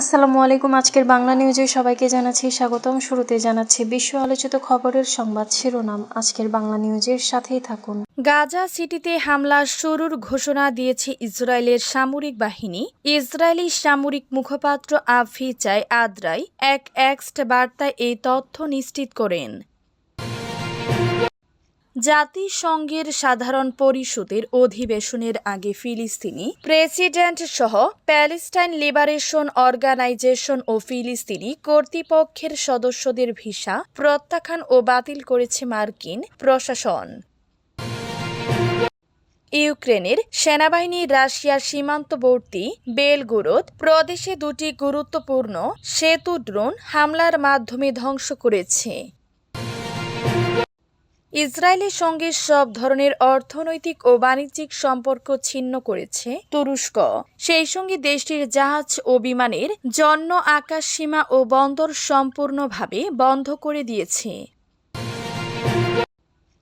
আসসালামু আলাইকুম, আজকের বাংলা নিউজে সবাইকে জানাচ্ছি স্বাগতম। শুরুতে জানাচ্ছি বিশ্ব আলোচিত খবরের সংবাদ শিরোনাম। আজকের বাংলা নিউজের সাথেই থাকুন। গাজা সিটিতে হামলা শুরুর ঘোষণা দিয়েছে ইসরায়েলের সামরিক বাহিনী। ইসরায়েলি সামরিক মুখপাত্র আফি চাই আদ্রাই এক এক্সট বার্তায় এই তথ্য নিশ্চিত করেন। জাতিসংঘের সাধারণ পরিষদের অধিবেশনের আগে ফিলিস্তিনি প্রেসিডেন্ট সহ প্যালেস্টাইন লিবারেশন অর্গানাইজেশন ও ফিলিস্তিনি কর্তৃপক্ষের সদস্যদের ভিসা প্রত্যাখ্যান ও বাতিল করেছে মার্কিন প্রশাসন। ইউক্রেনের সেনাবাহিনী রাশিয়ার সীমান্তবর্তী বেলগুরোদ প্রদেশে দুটি গুরুত্বপূর্ণ সেতু ড্রোন হামলার মাধ্যমে ধ্বংস করেছে। ইসরায়েলের সঙ্গে সব ধরনের অর্থনৈতিক ও বাণিজ্যিক সম্পর্ক ছিন্ন করেছে তুরস্ক। সেই সঙ্গে দেশটির জাহাজ ও বিমানের জন্য আকাশ সীমা ও বন্দর সম্পূর্ণভাবে বন্ধ করে দিয়েছে।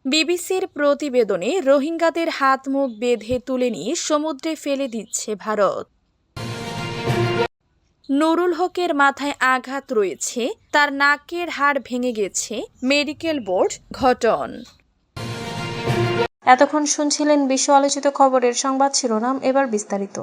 বিবিসির প্রতিবেদনে রোহিঙ্গাদের হাত মুখ বেঁধে তুলে নিয়ে সমুদ্রে ফেলে দিচ্ছে ভারত। নুরুল হকের মাথায় আঘাত রয়েছে, তার নাকের হাড় ভেঙে গেছে, মেডিকেল বোর্ড ঘটন। এতক্ষণ শুনছিলেন বিশ্ব আলোচিত খবরের সংবাদ শিরোনাম, এবার বিস্তারিত।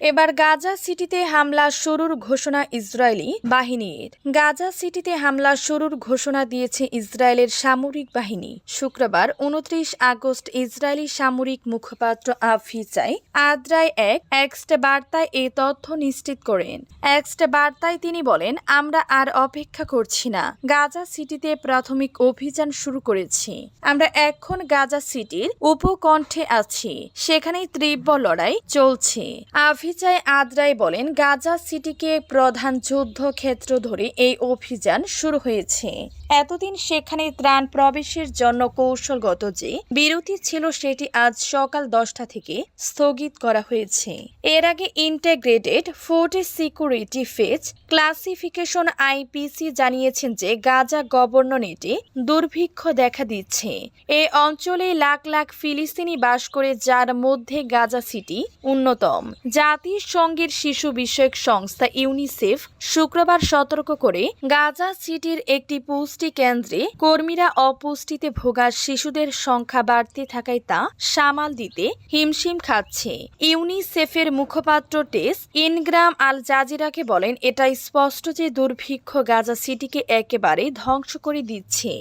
এবার গাজা সিটিতে হামলা শুরুর ঘোষণা ইসরায়েলি বাহিনীর। গাজা সিটিতে হামলা শুরুর ঘোষণা দিয়েছে ইসরায়েলের সামরিক বাহিনী। শুক্রবার উনত্রিশ আগস্ট ইসরায়েলি সামরিক মুখপাত্র আফিজাই আদ্রায় এক এক্সট বার্তায় এ তথ্য নিশ্চিত করেন। এক্সট বার্তায় তিনি বলেন, আমরা আর অপেক্ষা করছি না। গাজা সিটিতে প্রাথমিক অভিযান শুরু করেছি। আমরা এখন গাজা সিটির উপকণ্ঠে আছি। সেখানেই তীব্র লড়াই চলছে। আভিজাই আদ্রাই বলেন গাজা সিটিকে প্রধান যুদ্ধক্ষেত্র ধরে এই অভিযান শুরু হয়েছে। এতদিন সেখানে ত্রাণ প্রবেশের জন্য কৌশলগত যে বিরতি ছিল সেটি আজ সকাল দশটা থেকে স্থগিত করা হয়েছে। এর আগে integrated food security phase classification IPC জানিয়েছেন যে গাজা গভর্নরেটে দুর্ভিক্ষ দেখা দিচ্ছে। এ অঞ্চলে লাখ লাখ ফিলিস্তিনি বাস করে যার মধ্যে গাজা সিটি অন্যতম। জাতিসংঘের শিশু বিষয়ক সংস্থা ইউনিসেফ শুক্রবার সতর্ক করে গাজা সিটির একটি পুষ্টি কেন্দ্রে কর্মীরা অপুষ্টিতে ভোগা শিশুদের সংখ্যা বাড়তে থাকায় তা সামাল দিতে হিমশিম খাচ্ছে। ইউনিসেফের মুখপাত্র টেস ইনগ্রাম আল জাজিরাকে বলেন এটা স্পষ্ট যে দুর্ভিক্ষ গাজা সিটিকে একেবারে ধ্বংস করে দিচ্ছে।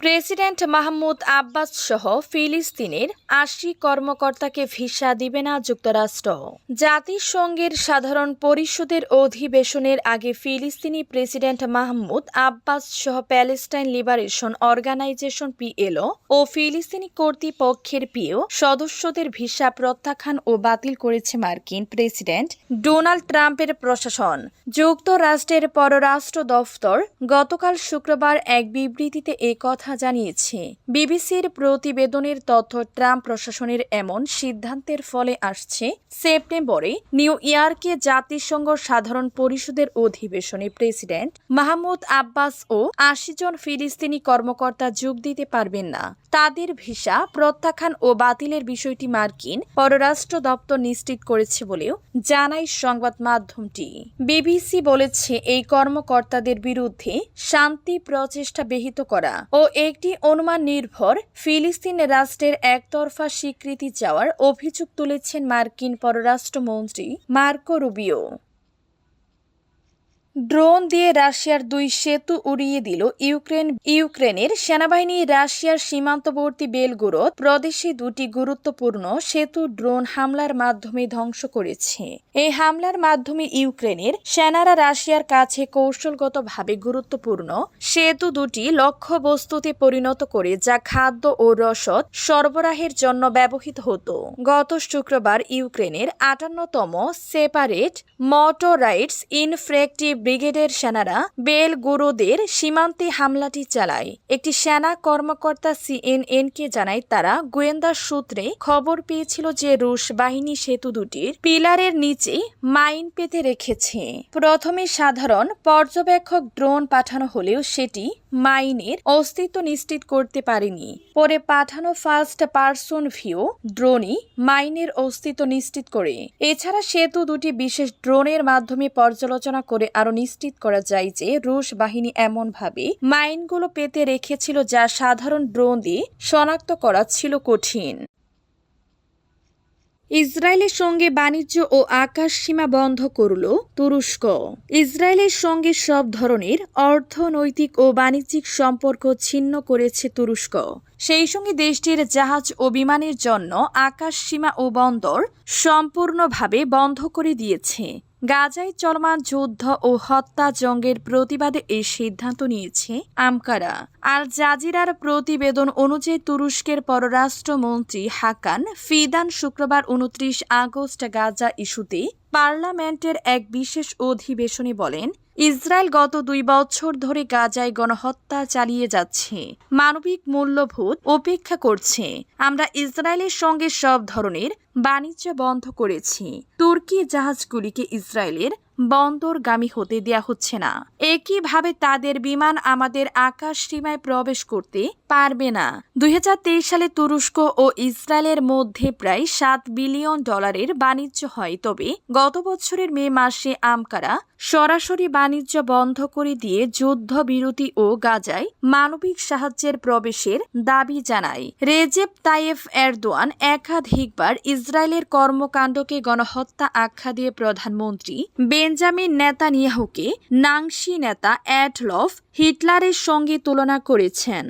প্রেসিডেন্ট মাহমুদ আব্বাস সহ ফিলিস্তিনের আশি কর্মকর্তাকে ভিসা দিবে না যুক্তরাষ্ট্র। জাতিসংঘের সাধারণ পরিষদের অধিবেশনের আগে ফিলিস্তিনি প্রেসিডেন্ট মাহমুদ আব্বাস সহ প্যালেস্টাইন লিবারেশন অর্গানাইজেশন পিএলও ও ফিলিস্তিনি কর্তৃপক্ষের পিও সদস্যদের ভিসা প্রত্যাখ্যান ও বাতিল করেছে মার্কিন প্রেসিডেন্ট ডোনাল্ড ট্রাম্পের প্রশাসন। যুক্তরাষ্ট্রের পররাষ্ট্র দফতর গতকাল শুক্রবার এক বিবৃতিতে এ কথা জানিয়েছে। বিবিসির প্রতিবেদনের তথ্য ট্রাম্প প্রশাসনের এমন সিদ্ধান্তের ফলে আসছে সেপ্টেম্বরে নিউ ইয়র্কে জাতিসংঘ সাধারণ পরিষদের অধিবেশনে প্রেসিডেন্ট মাহমুদ আব্বাস ও আশি জন ফিলিস্তিনি কর্মকর্তা যোগ দিতে পারবেন না। তাদের ভিসা প্রত্যাখ্যান ও বাতিলের বিষয়টি মার্কিন পররাষ্ট্র দপ্তর নিশ্চিত করেছে বলেও জানায় সংবাদ মাধ্যমটি। বিবিসি বলেছে, এই কর্মকর্তাদের বিরুদ্ধে শান্তি প্রচেষ্টা ব্যাহত করা ও একটি অনুমান নির্ভর ফিলিস্তিন রাষ্ট্রের একতরফা স্বীকৃতি চাওয়ার অভিযোগ তুলেছেন মার্কিন পররাষ্ট্রমন্ত্রী মার্কো রুবিও। ড্রোন দিয়ে রাশিয়ার দুই সেতু উড়িয়ে দিল ইউক্রেন, ইউক্রেনের সেনাবাহিনী রাশিয়ার সীমান্তবর্তী বেলগুরোদ প্রদেশে দুটি গুরুত্বপূর্ণ সেতু ড্রোন হামলার মাধ্যমে ধ্বংস করেছে। এই হামলার মাধ্যমে ইউক্রেনের সেনারা রাশিয়ার কাছে কৌশলগতভাবে গুরুত্বপূর্ণ সেতু দুটি লক্ষ্যবস্তুতে পরিণত করে, যা খাদ্য ও রসদ সরবরাহের জন্য ব্যবহৃত হতো। গত শুক্রবার ইউক্রেনের আটান্নতম সেপারেট মটোরাইটস ইনফ্রেক্টিভ ব্রিগেডের সেনারা বেলগোরোদের সীমান্তে হামলাটি চালায়। একটি সেনা কর্মকর্তা সিএনএনকে জানায়, তারা গোয়েন্দা সূত্রে খবর পেয়েছিল যে রুশ বাহিনী সেতু দুটির পিলারের নিচে মাইন পেতে রেখেছে। প্রথমে সাধারণ পর্যবেক্ষক ড্রোন পাঠানো হলেও সেটি মাইনের অস্তিত্ব নিশ্চিত করতে পারেনি। পরে পাঠানো ফার্স্ট পার্সন ভিউ ড্রোনই মাইনের অস্তিত্ব নিশ্চিত করে। এছাড়া সেতু দুটি বিশেষ ড্রোনের মাধ্যমে পর্যালোচনা করে আরও নিশ্চিত করা যায় যে রুশ বাহিনী এমনভাবে মাইনগুলো পেতে রেখেছিল যা সাধারণ ড্রোন দিয়ে শনাক্ত করা ছিল কঠিন। ইসরায়েলের সঙ্গে বাণিজ্য ও আকাশ সীমা বন্ধ করল তুরস্ক। ইসরায়েলের সঙ্গে সব ধরনের অর্থনৈতিক ও বাণিজ্যিক সম্পর্ক ছিন্ন করেছে তুরস্ক। সেই সঙ্গে দেশটির জাহাজ ও বিমানের জন্য আকাশ সীমা ও বন্দর সম্পূর্ণভাবে বন্ধ করে দিয়েছে। গাজায় চলমান যুদ্ধ ও হত্যা জঙ্গের প্রতিবাদে এই সিদ্ধান্ত নিয়েছে আমকারা। আল জাজিরার প্রতিবেদন অনুযায়ী তুরস্কের পররাষ্ট্রমন্ত্রী হাকান ফিদান শুক্রবার উনত্রিশ আগস্ট গাজা ইস্যুতে পার্লামেন্টের এক বিশেষ অধিবেশনে বলেন, ইসরায়েল গত দুই বছর ধরে গাজায় গণহত্যা চালিয়ে যাচ্ছে। মানবিক মূল্যবোধ উপেক্ষা করছে। আমরা ইসরায়েলের সঙ্গে সব ধরনের বাণিজ্য বন্ধ করেছি। তুর্কি জাহাজগুলিকে ইসরায়েলের বন্দরগামী হতে দেয়া হচ্ছে না। একইভাবে তাদের বিমান আমাদের আকাশ সীমায় প্রবেশ করতে পারবে না। দুই হাজার তেইশ সালে তুরস্ক ও ইসরায়েলের মধ্যে প্রায় সাত বিলিয়ন ডলারের বাণিজ্য হয়। তবে গত বছরের মে মাসে আমকারা সরাসরি বাণিজ্য বন্ধ করে দিয়ে যুদ্ধবিরতি ও গাজায় মানবিক সাহায্যের প্রবেশের দাবি জানায়। রেজেপ তাইয়েফ এরদোয়ান একাধিকবার ইসরায়েলের কর্মকাণ্ডকে গণহত্যা আখ্যা দিয়ে প্রধানমন্ত্রী বেঞ্জামিন নেতানিয়াহুকে নাংশি নেতা অ্যাডলফ হিটলারের সঙ্গে তুলনা করেছেন।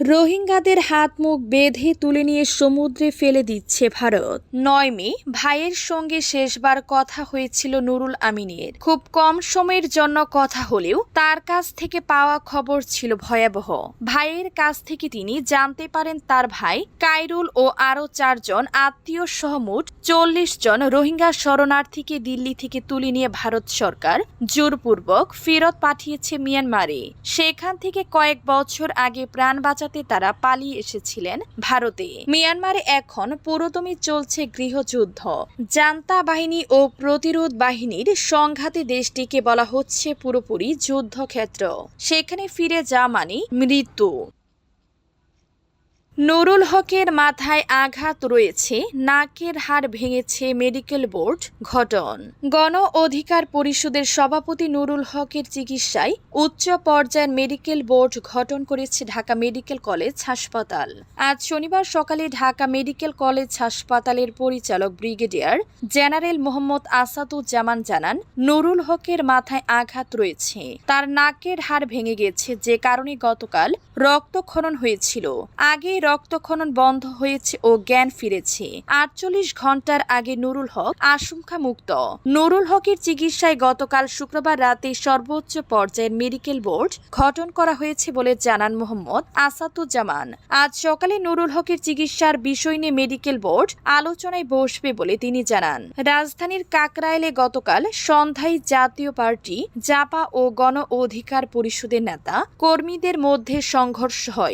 রোহিঙ্গাদের হাত মুখ বেঁধে তুলে নিয়ে সমুদ্রে ফেলে দিচ্ছে ভারত। নয় মে, ভাইয়ের সঙ্গে শেষবার কথা হয়েছিল নুরুল আমিনের। খুব কম সময়ের জন্য কথা হলেও তার কাছ থেকে পাওয়া খবর ছিল ভয়াবহ। ভাইয়ের কাছ থেকে তিনি জানতে পারেন তার ভাই কাইরুল ও আরও চারজন আত্মীয় সহ মোট চল্লিশ জন রোহিঙ্গা শরণার্থীকে দিল্লি থেকে তুলে নিয়ে ভারত সরকার জোরপূর্বক ফেরত পাঠিয়েছে মিয়ানমারে। সেখান থেকে কয়েক বছর আগে প্রাণ বাঁচাতে তারা পালিয়ে এসেছিলেন ভারতে। মিয়ানমারে এখন পুরোদমে চলছে গৃহযুদ্ধ। জান্তা বাহিনী ও প্রতিরোধ বাহিনীর সংঘাতে দেশটিকে বলা হচ্ছে পুরোপুরি যুদ্ধক্ষেত্র। সেখানে ফিরে যা মানে মৃত্যু। নুরুল হকের মাথায় আঘাত রয়েছে, নাকের হাড় ভেঙেছে মেডিকেল বোর্ড ঘটন। গণ অধিকার পরিষদের সভাপতি নুরুল হকের চিকিৎসায় উচ্চ পর্যায়ের মেডিকেল বোর্ড গঠন করেছে ঢাকা মেডিকেল কলেজ হাসপাতাল। আজ শনিবার সকালে ঢাকা মেডিকেল কলেজ হাসপাতালের পরিচালক ব্রিগেডিয়ার জেনারেল মোহাম্মদ আসাদুজ্জামান জানান, নুরুল হকের মাথায় আঘাত রয়েছে, তার নাকের হাড় ভেঙে গেছে, যে কারণে গতকাল রক্তক্ষরণ হয়েছিল। আগে রক্তক্ষরণ বন্ধ হয়েছে ও জ্ঞান ফিরেছে। আটচল্লিশ ঘণ্টার আগে নুরুল হক আশঙ্কা মুক্ত নুরুল হকের চিকিৎসায় গতকাল শুক্রবার রাতে সর্বোচ্চ পর্যায়ের মেডিকেল বোর্ড গঠন করা হয়েছে বলে জানান মোহাম্মদ আসাদুজ্জামান। আজ সকালে নুরুল হকের চিকিৎসার বিষয় নিয়ে মেডিকেল বোর্ড আলোচনায় বসবে বলে তিনি জানান। রাজধানীর কাকরাইলে গতকাল সন্ধ্যায় জাতীয় পার্টি, জাপা ও গণ অধিকার পরিষদের নেতা কর্মীদের মধ্যে সংঘর্ষ হয়।